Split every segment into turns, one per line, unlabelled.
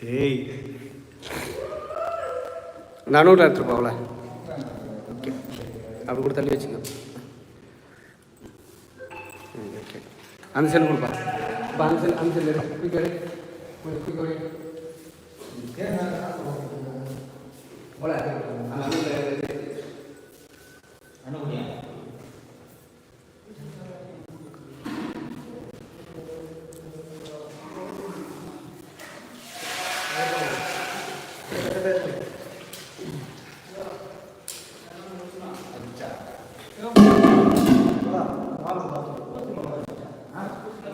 டேய் நானூறு எடுத்துட்டு போகல. ஓகே. அப்படி கூட தள்ளி வச்சுக்கோ. ஓகே. அந்த செல் கொடுப்பா. இப்போ அந்த செல் அந்த செல் எடு போல அந்த செல் எடு.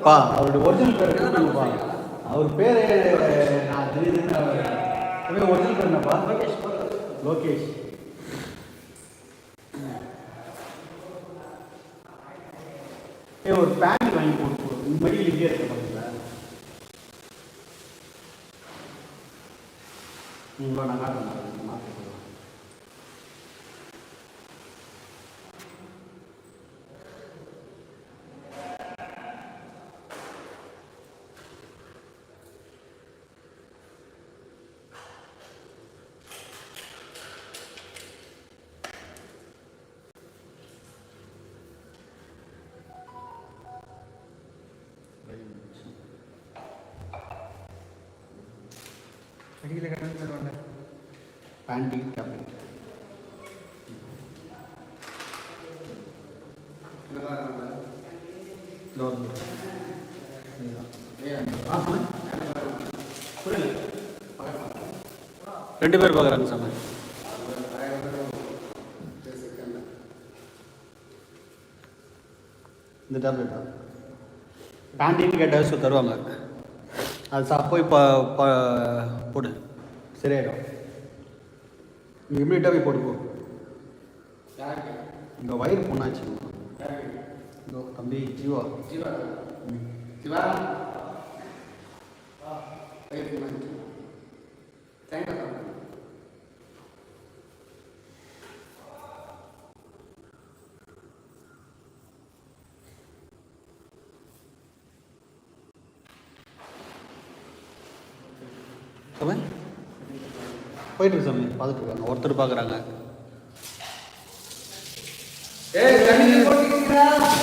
பா அவருடைய ஒரிஜினல் பேர் கொடுத்துருப்பா அவர் பேர் நான் திடீர்னு ஒரிஜினல் என்னப்பா லோகேஷ் லோகேஷ். ஏ ஒரு பேண்ட் வாங்கி போட்டு மெடிக்கல் இங்கே இருக்க பார்த்தீங்களா உங்களோட நான் பேண்டி டேப்லெட்
ரெண்டு பேர் பார்க்குறாங்க சாமி.
இந்த டேப்லெட்டா பேண்டின்னு கேட்டால் தருவாங்க. அது சா போய் போடு. சரியாயிடும் நீ இம்மிடியட்டாக போய் போட்டு போ இங்கே வயிறு புண்ணாச்சு. இதோ தம்பி ஜீவா.
ஜீவா. ஜீவா? தேங்காய்
சாமி போயிட்டு இருக்கு சாமி பார்த்துட்டு இருக்காங்க ஒருத்தர் பார்க்குறாங்க
ஏய்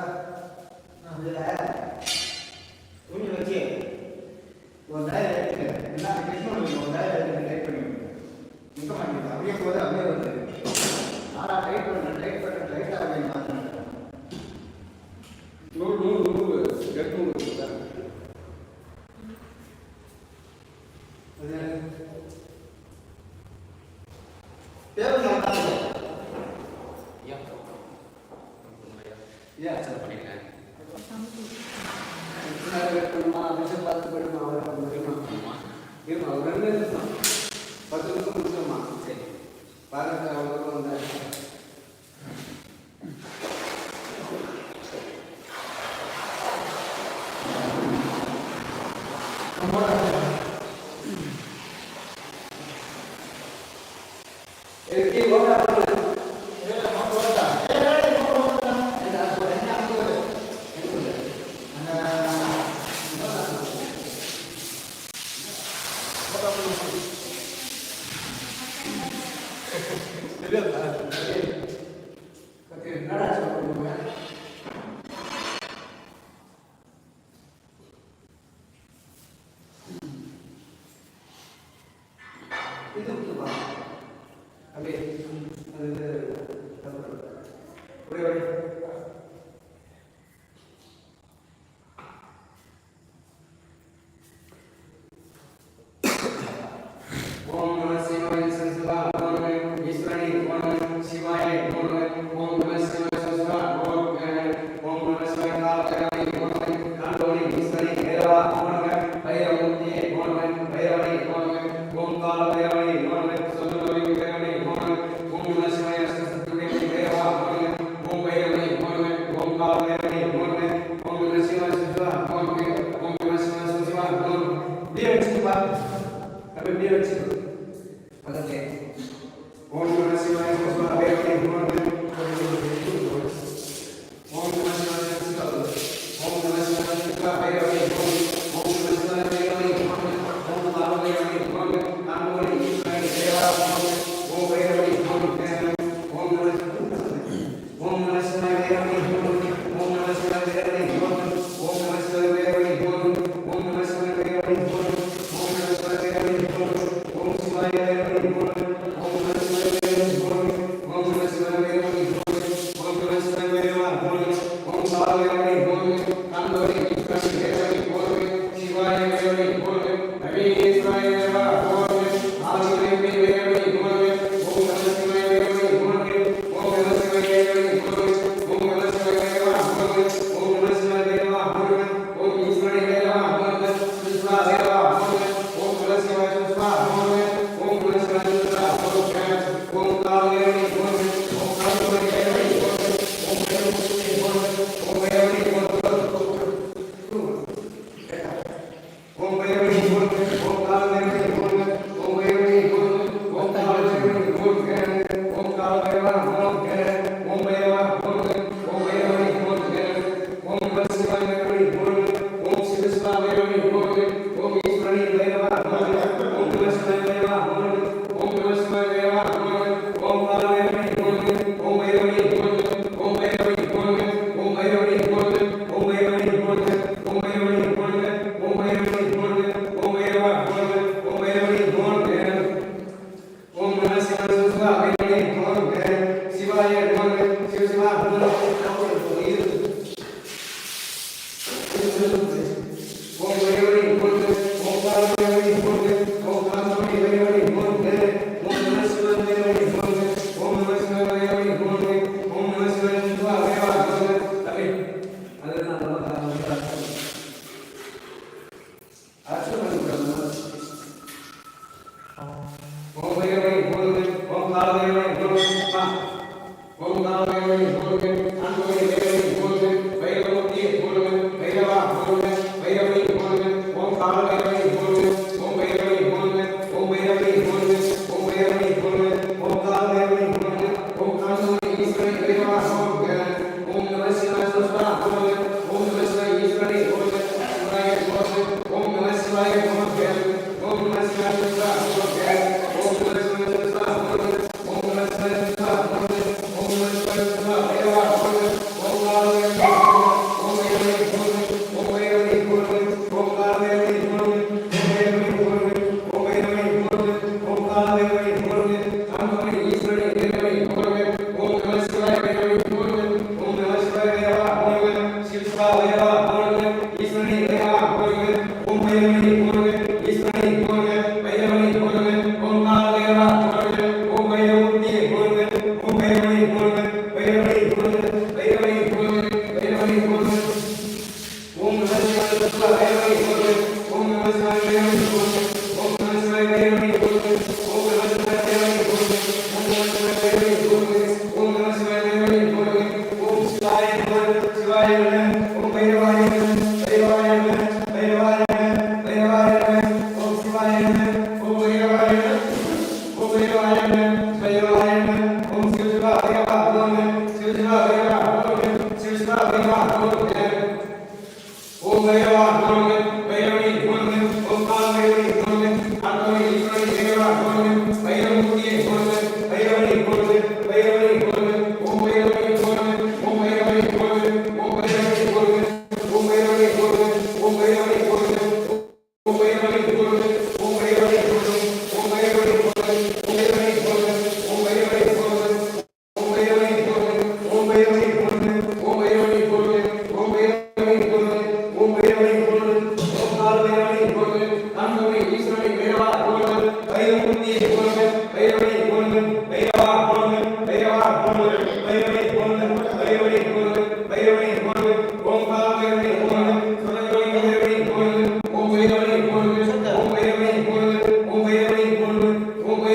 Tá? 完了 Pablo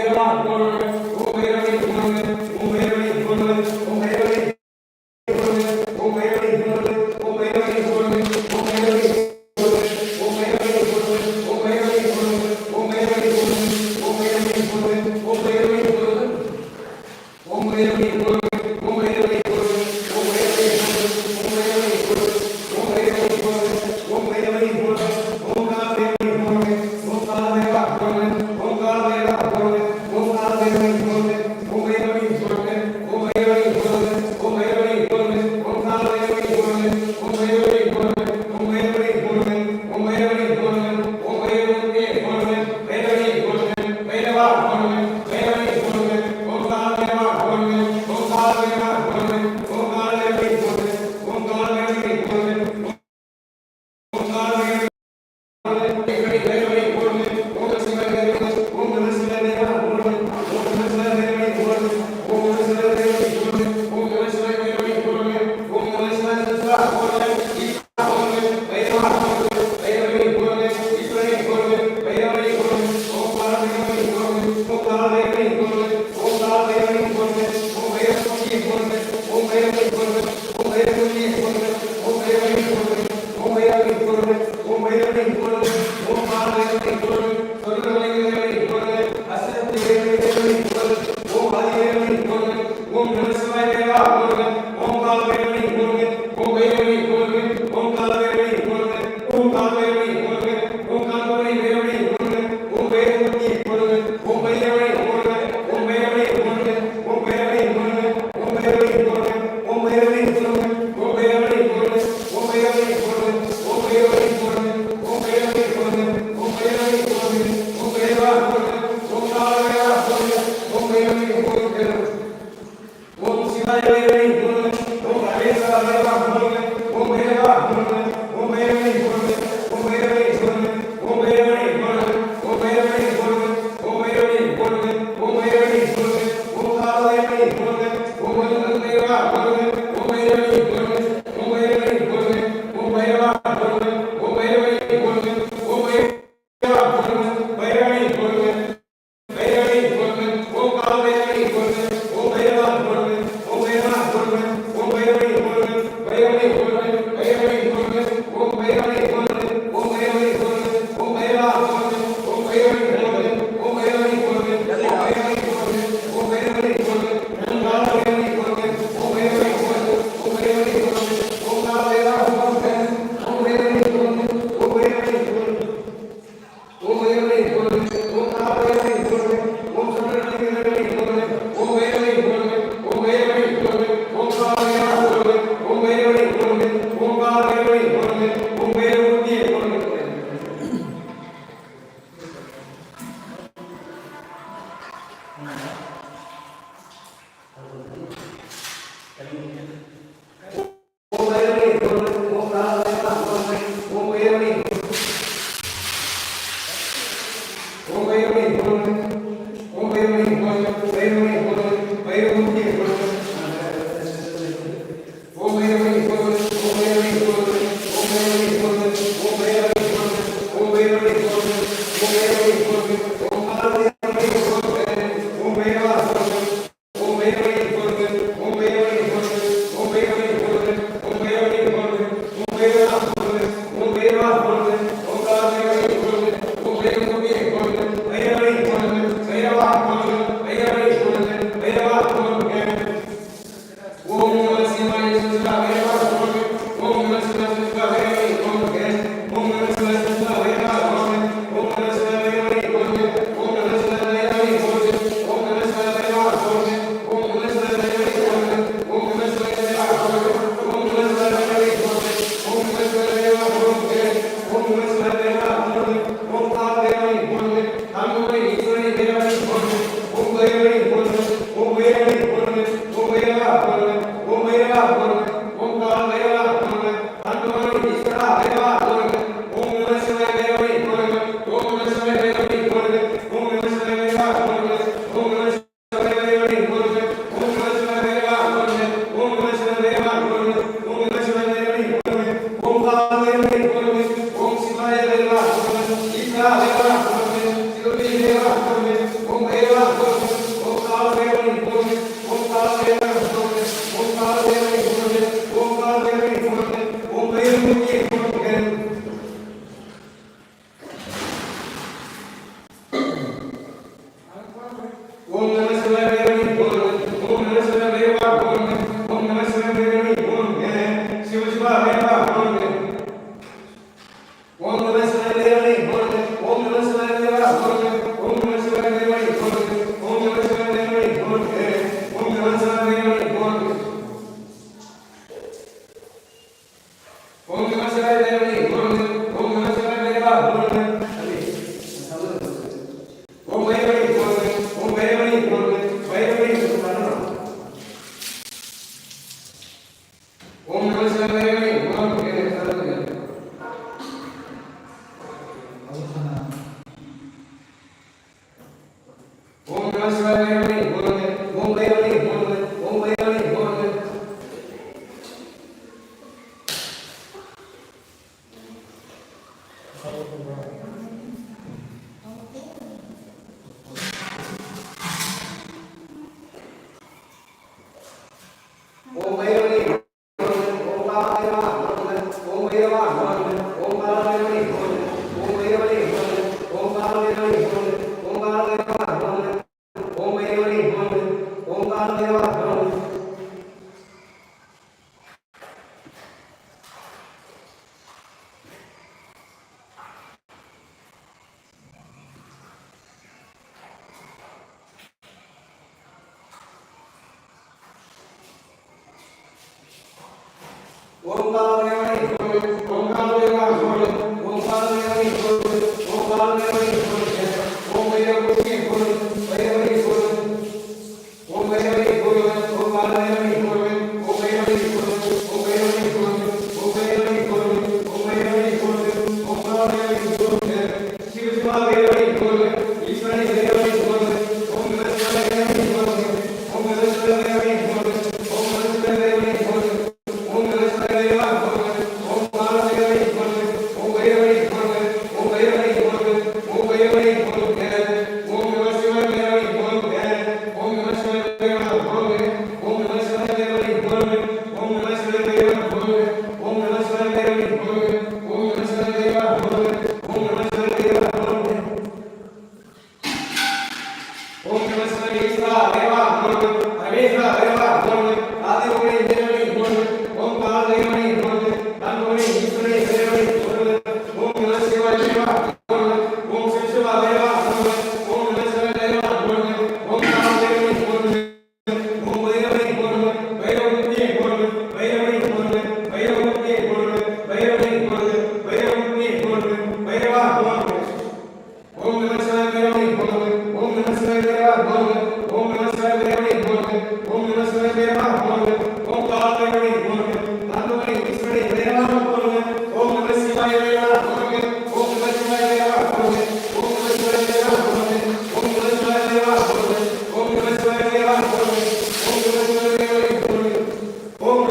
Gracias. Venezuela. really good. Glória a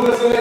고맙습니다.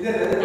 이래면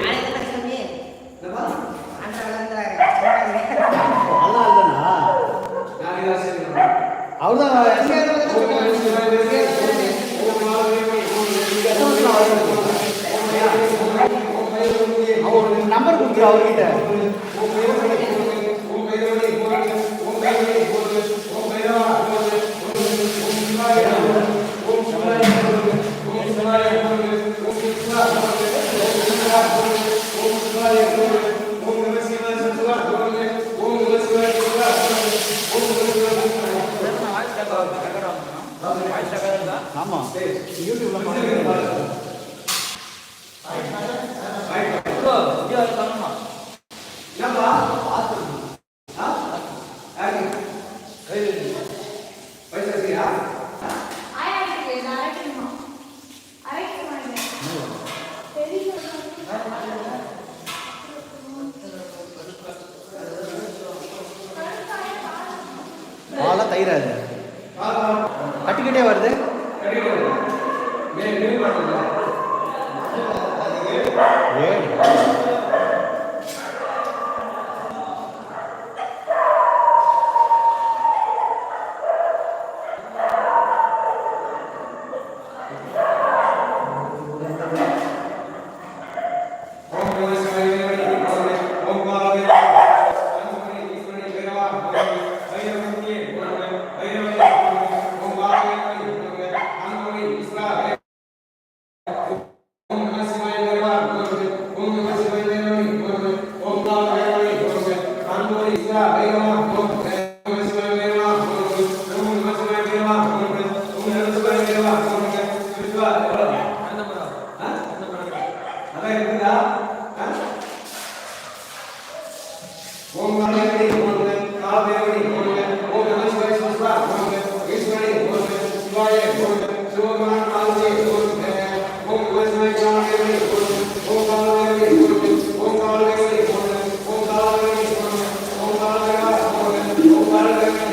Thank
you.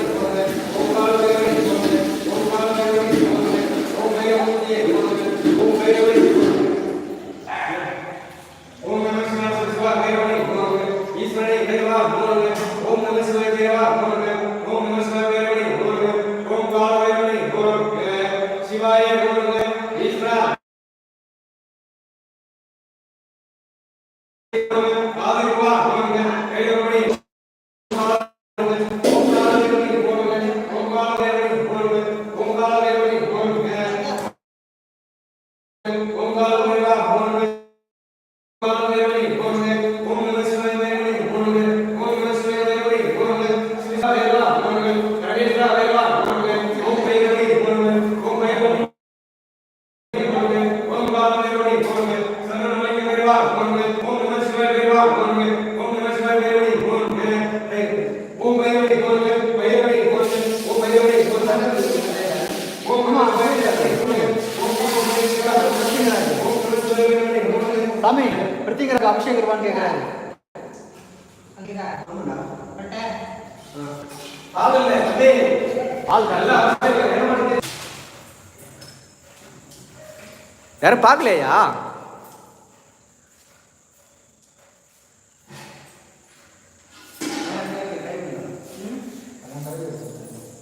cabeza, cabeza, a.
给呀、